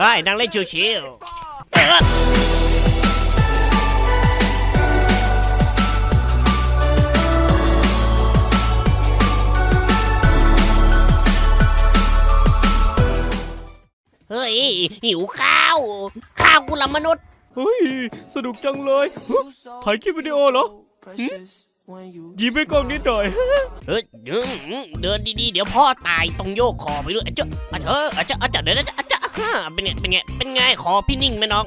เฮ้ยนั่งเล่นชิวๆเออเฮ้ย หิวข้าว ข้าวกูละมนุษย์ เฮ้ย สนุกจังเลยฮะถ่ายคลิปวิดีโอเหรอ ยิ้มไปกล้องนิดหน่อย เฮ้ยอืมเดินดีๆ เดี๋ยวพ่อตายต้องโยกคอไปด้วยอะเจ้าอะเธออะเจ้าอะเจ้าเดี๋ยวนะอะเจ้าฮ่าเป็นไงเป็นไงเป็นไงขอพี่นิ่งไหมน้อง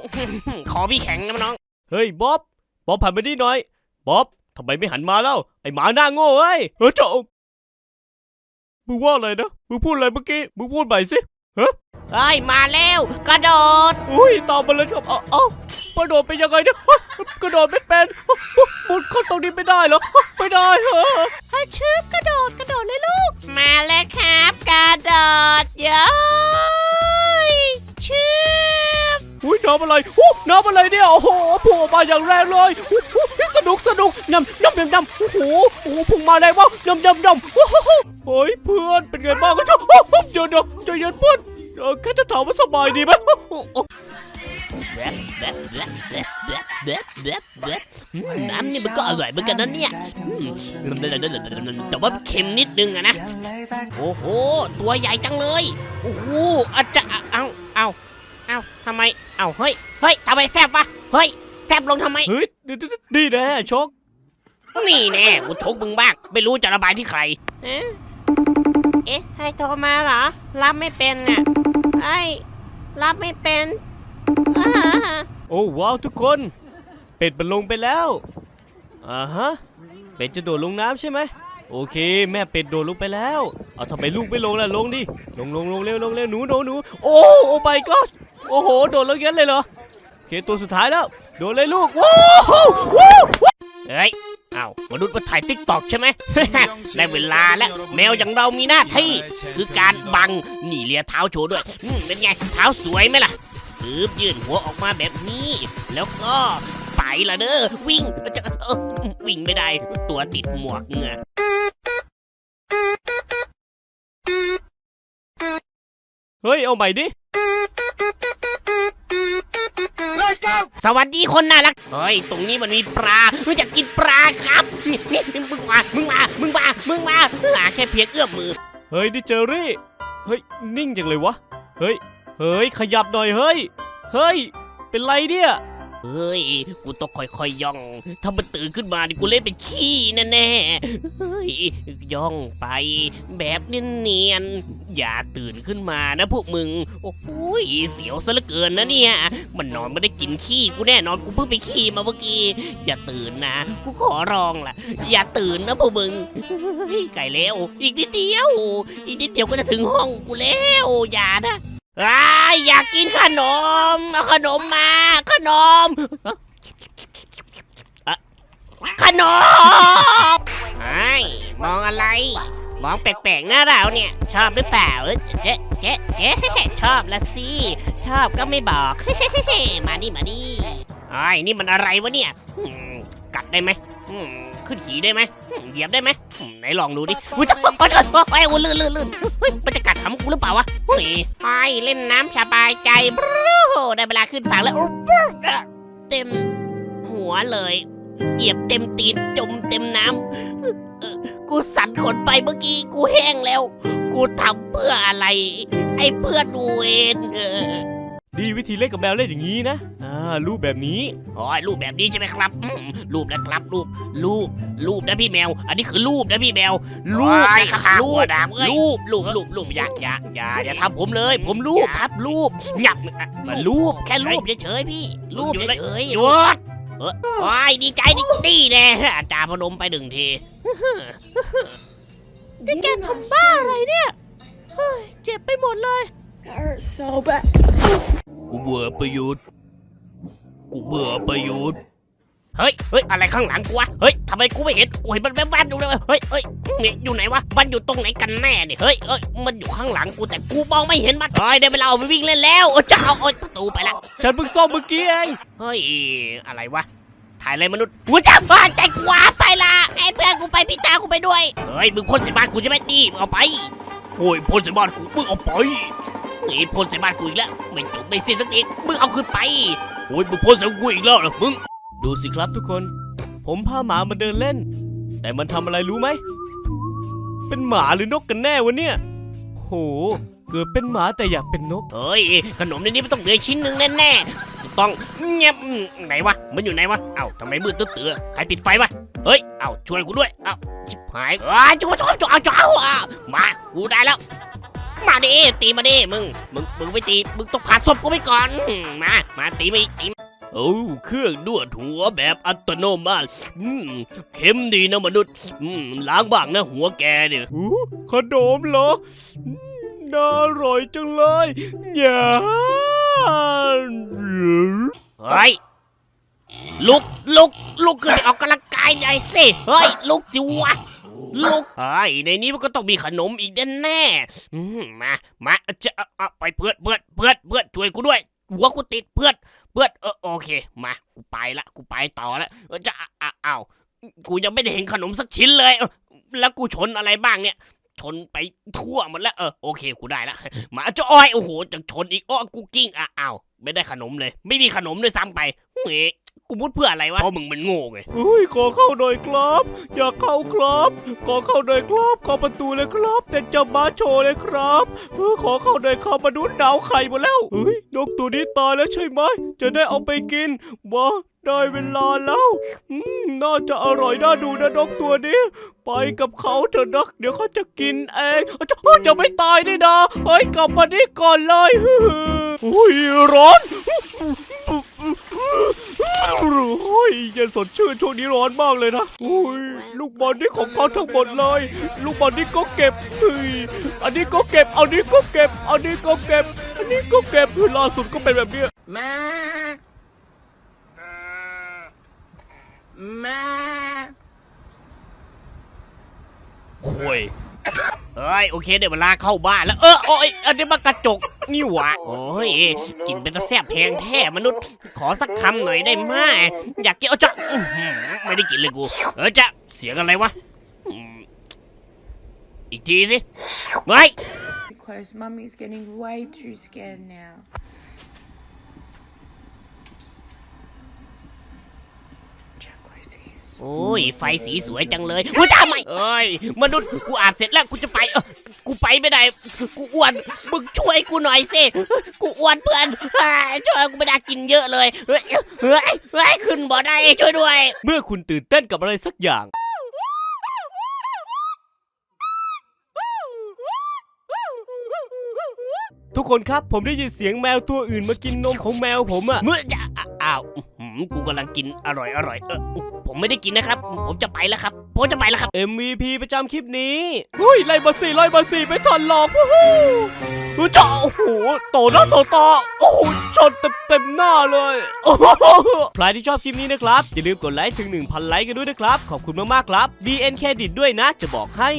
ขอพี่แข็งนะน้อง เฮ้ยบ๊อบบ๊อบผ่านมานี่หน่อยบ๊อบทำไมไม่หันมาแล้ว ไอหมาหน้าโง่เอ้ยเฮ้ยเจ้ามึงว่าอะไรนะมึงพูดอะไรเมื่อกี้มึงพูดใหม่สิเฮ้ยมาแล้ว กระโดดอุ้ยตามมาเลยครับเอ้าเอ้า กระโดดเป็นยังไงเนี่ยฮะกระโดดไม่เป็นฮะฮะมุดเข้าตรงนี้ไม่ได้เหรอฮะไม่ได้เหรอถ้าชืบกระโดดกระโดดเลยลูก มาแล้วครับ กระโดดเย้ยชืบอุ้ยน้ำอะไรอู้น้ำอะไรเนี่ยโอ้โหพุ่งออกมาอย่างแรงเลยอู้หูสนุกสนุกน้ำน้ำน้ำน้ำโอ้โหโอ้โหพุ่งมาแรงมากน้ำน้ำน้ำโอ้โหเฮ้ยเพื่อนเป็นไงบ้างกันจ๊ะเดี๋ยวเดี๋ยวใจเย็นเพื่อนเออแค่จะถามว่าสบายดีไหม น้ำนี่มันก็อร่อยเหมือนกันนะเนี่ยแต่ว่าเค็มนิดนึงอะนะ โอ้โห ตัวใหญ่จังเลย โอ้โหอาจจะเอาเอาเอาทำไม เอาเฮ้ย เฮ้ยทำไมแฟบวะ เฮ้ย แฟบลงทำไม เฮ้ยนี่นี่นี่แน่ชก นี่แน่กูชกมึงบ้าง ไม่รู้จะระบายที่ใคร เอ๊ะเอ๊ะใครโทรมาเหรอ รับไม่เป็นน่ะไอ้รับไม่เป็น โอ้ว้าวทุกคน เป็ดมันลงไปแล้วอ่าฮะเป็ดจะโดดลงน้ำใช่ไหมโอเค แม่เป็ดโดดลงไปแล้วเอาทำไมลูกไม่ลงล่ะลงดิลงลงลงเร็วลงเร็วหนูหนูหนูโอ้โอ้ไปก็โอ้โหโดดลงงั้นเลยเหรอโอเคตัวสุดท้ายแล้วโดดเลยลูกว้าวว้าวเฮ้ยเอ้ามนุษย์มาถ่ายติ๊กตอกใช่ไหม ได้เวลาแล้ว แมวอย่างเรามีหน้าที่ คือการบังหนีเลียเท้าโชว์ด้วยเป็นไง เท้าสวยไหมล่ะ ปึ๊บยื่นหัวออกมาแบบนี้ แล้วก็ไปละเด้อวิ่งจะเออวิ่งไม่ได้ ตัวติดหมวกเหงือเฮ้ย เอาใหม่ดิ สวัสดีคนน่ารัก เฮ้ย ตรงนี้มันมีปลาเฮ้ยอยากกินปลาครับนี่นี่มึงมา มึงมา มึงมา มึงมาหาแค่เพียงเอื้อมมือ เฮ้ยดิเจอรี่ เฮ้ย นิ่งจังเลยวะ เฮ้ย เฮ้ยขยับหน่อยเฮ้ย เฮ้ย เป็นไรเนี่ย เฮ้ย กูต้องค่อยๆย่อง ถ้ามันตื่นขึ้นมานี่กูเล่นเป็นขี้แน่ๆเฮ้ย ย่องไป แบบเนียนๆ อย่าตื่นขึ้นมานะพวกมึง โอ้โหยเสียวซะเหลือเกินนะเนี่ย มันนอนไม่ได้กินขี้กูแน่นอนกูเพิ่งไปขี้มาเมื่อกี้ อย่าตื่นนะ กูขอร้องล่ะ อย่าตื่นนะพวกมึงเฮ้ยไก่แล้ว อีกนิดเดียว อีกนิดเดียวก็จะถึงห้องกูแล้ว อย่านะ อ้ายอยากกินขนม เอาขนมมา ขนมขนมไอ้ยมองอะไร มองแปลกๆหน้าเราเนี่ย ชอบหรือเปล่าเอ๊ะเจ๊เจ๊เจ๊ชอบละสิ ชอบก็ไม่บอก มานี่มานี่ไอ้ยนี่มันอะไรวะเนี่ยอืมกัดได้ไหม อืมขึ้นขี่ได้ไหมอืมเหยียบได้ไหมอืมไหนลองดูดิอุ้ยจะโอ๊ยโอ๊ยโอ๊ยโอ้ยลื่นลื่นลื่นเฮ้ยมันจะกัดทำกูหรือเปล่าวะเฮ้ยไอ้ยเล่นน้ำสบายใจบรูได้เวลาขึ้นฝั่งแล้วโอ้บรูเต็มหัวเลย เหยียบเต็มตีนจมเต็มน้ำเอ่อกูสั่นขนไปเมื่อกี้กูแห้งแล้ว กูทำเพื่ออะไร ไอ้เพื่อนเวนเออ ดีวิธีเล่นกับแมวเล่นอย่างนี้นะอ่ารูปแบบนี้โอ้ยรูปแบบนี้ใช่ไหมครับอืมรูปนะครับรูปรูปรูปนะพี่แมว อันนี้คือรูปนะพี่แมว รูปนะครับรูปรูปรูปรูปรูปอย่าอย่าอย่าอย่าทำผมเลย ผมรูปครับรูปหยับอะมันรูปแค่รูปเฉยๆพี่ รูปเฉยๆหยุดเออโอ้ยดีใจดิดีแน่อาจารย์พนมไปหนึ่งทีนี่แกทำบ้าอะไรเนี่ยเฮ้ยเจ็บไปหมดเลย That hurts so bad. กูเบื่อประยุทธ์ กูเบื่อประยุทธ์ เฮ้ย เฮ้ย อะไรข้างหลังกูวะ เฮ้ยทำไมกูไม่เห็น กูเห็นมันแวบๆอยู่เลย เฮ้ยเฮ้ยเนี่ยอยู่ไหนวะ มันอยู่ตรงไหนกันแน่เนี่ยเฮ้ยเฮ้ย มันอยู่ข้างหลังกูแต่กูมองไม่เห็นมันเฮ้ยได้เวลาเอาไปวิ่งเล่นแล้วเออจะเอาโอ๊ยประตูไปละ ฉันเพิ่งซ่อมเมื่อกี้เอง เฮ้ย อะไรวะ ถ่ายอะไรมนุษย์กูจะบ้านใจกวาไปละไอ้เพื่อนกูไปพี่ตากูไปด้วย เฮ้ย มึงพ่นใส่บ้านกูใช่ไหมดีมึงเอาไป โอ้ยพ่นใส่บ้านกูมึงเอาไป นี่พ่นใส่บ้านกูอีกแล้ว ไม่จบไม่สิ้นสักทีมึงเอาคืนไปโอ้ยมึงพ่นใส่กูอีกแล้วเหรอมึง ดูสิครับทุกคน ผมพาหมามาเดินเล่น แต่มันทำอะไรรู้ไหม เป็นหมาหรือนกกันแน่วะเนี่ย โห เกิดเป็นหมาแต่อยากเป็นนก เฮ้ย ขนมในนี้มันต้องเหลือชิ้นหนึ่งแน่ๆต้องเงียบไหนวะ มันอยู่ไหนวะ เอ้าทำไมมืดตื้อๆใครปิดไฟวะ เฮ้ย เอ้าช่วยกูด้วย เอ้าชิบหายเอ้ยจุ๊บจุ๊บจุ๊บเอาจุ๊บเอาอะมา กูได้แล้ว มาดิตีมาดิมึง มึง มึงไม่ตี มึงต้องผ่านศพกูไปก่อนอืมมา มาตีมาอีกตีมาโอ้เครื่องนวดหัวแบบอัตโนมัติอืมเข้มดีนะมนุษย์อืมล้างบ้างนะหัวแกเนี่ยขนมเหรออืมน่าอร่อยจังเลยอย่าเฮ้ยลุกลุกลุกขึ้นไปออกกำลังกายหน่อยสิ เฮ้ย ลุกจิวะ ลุกเฮ้ในนี้มันก็ต้องมีขนมอีกแน่ๆอืมมา มาจะเอาเอาไปเพื่อนเพื่อนเพื่อนเพื่อนช่วยกูด้วย หัวกูติดเพื่อนเพื่อนเออโอเค มา กูไปละ กูไปต่อละเออจะอะอ้าวกูยังไม่ได้เห็นขนมสักชิ้นเลยเออแล้วกูชนอะไรบ้างเนี่ย ชนไปทั่วหมดแล้วเออโอเค กูได้ละมาจะอ้อยโอ้โหจะชนอีกอ้อกูกิ้งอะอ้าวไม่ได้ขนมเลย ไม่มีขนมด้วยซ้ำไปเฮ้ย กูพูดเพื่ออะไรวะเพราะมึงมันโง่ไงอุ้ยขอเข้าหน่อยครับ อยากเข้าครับขอเข้าหน่อยครับขอประตูเลยครับ แต่จะมาโชว์เลยครับเออขอเข้าหน่อยครับมนุษย์ดาวไข่หมดแล้วเฮ้ยนกตัวนี้ตายแล้วใช่ไหมจะได้เอาไปกินมาได้เวลาแล้วอืมน่าจะอร่อยน่าดูนะนกตัวนี้ ไปกับเขาเถอะนะเดี๋ยวเขาจะกินเองอ้าวจะจะไม่ตายนี่นะเฮ้ยกลับมานี่ก่อนเลยอุ้ยร้อน โอ้ยเย็นสดชื่นช่วงนี้ร้อนมากเลยนะโอ้ยลูกบอลนี่ของเขาทั้งหมดเลย ลูกบอลนี่ก็เก็บเฮ้ยอันนี้ก็เก็บ อันนี้ก็เก็บ อันนี้ก็เก็บ อันนี้ก็เก็บคือล่าสุดก็เป็นแบบเนี้ย Ma. Ma. คุย เอ้ยโอเคเดี๋ยวเวลาเข้าบ้านแล้วเออโอ้ยอันนี้มันกระจกนี่หวะโอ้ยกินเป็นตะแซ่บแพงแท้มนุษย์ ขอสักคำหน่อยได้ไหมอยากกินเอาจะอื้อหือไม่ได้กินเลยกูเออจะเสียงอะไรวะอีกทีสิเฮ้ย Close. Mummy's getting way too scared now. โอ้ย ไฟสีสวยจังเลยกูทำไมเอ้ย มนุษย์กูอาบเสร็จแล้วกูจะไปเออกูไปไม่ได้ กูอ้วน มึงช่วยกูหน่อยสิ กูอ้วนเพื่อนเฮ้ยช่วยกูไม่ได้กินเยอะเลยเฮ้ยเฮ้ยเฮ้ยขึ้นบ่ได้ช่วยด้วย เมื่อคุณตื่นเต้นกับอะไรสักอย่าง ทุกคนครับผมได้ยินเสียงแมวตัวอื่นมากินนมของแมวผมอะ เมื่อจะอะอ้าวกูกำลังกินอร่อยอร่อยเออผมไม่ได้กินนะครับ ผมจะไปแล้วครับผมจะไปแล้วครับ MVP ประจำคลิปนี้เฮ้ยไล่มาสี่ไล่มาสี่ไม่ทันหรอกวู้ฮู้ดูจ้าโอ้โหโตหน้าโตตาโอ้โหชนเต็มเต็มหน้าเลยโอ้โหใครที่ชอบคลิปนี้นะครับ อย่าลืมกดไลค์ถึง 1,000 ไลค์กันด้วยนะครับ ขอบคุณมากๆครับ DN เครดิตด้วยนะจะบอกให้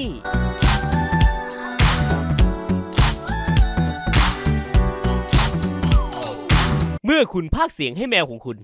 เมื่อคุณพากเสียงให้แมวของคุณ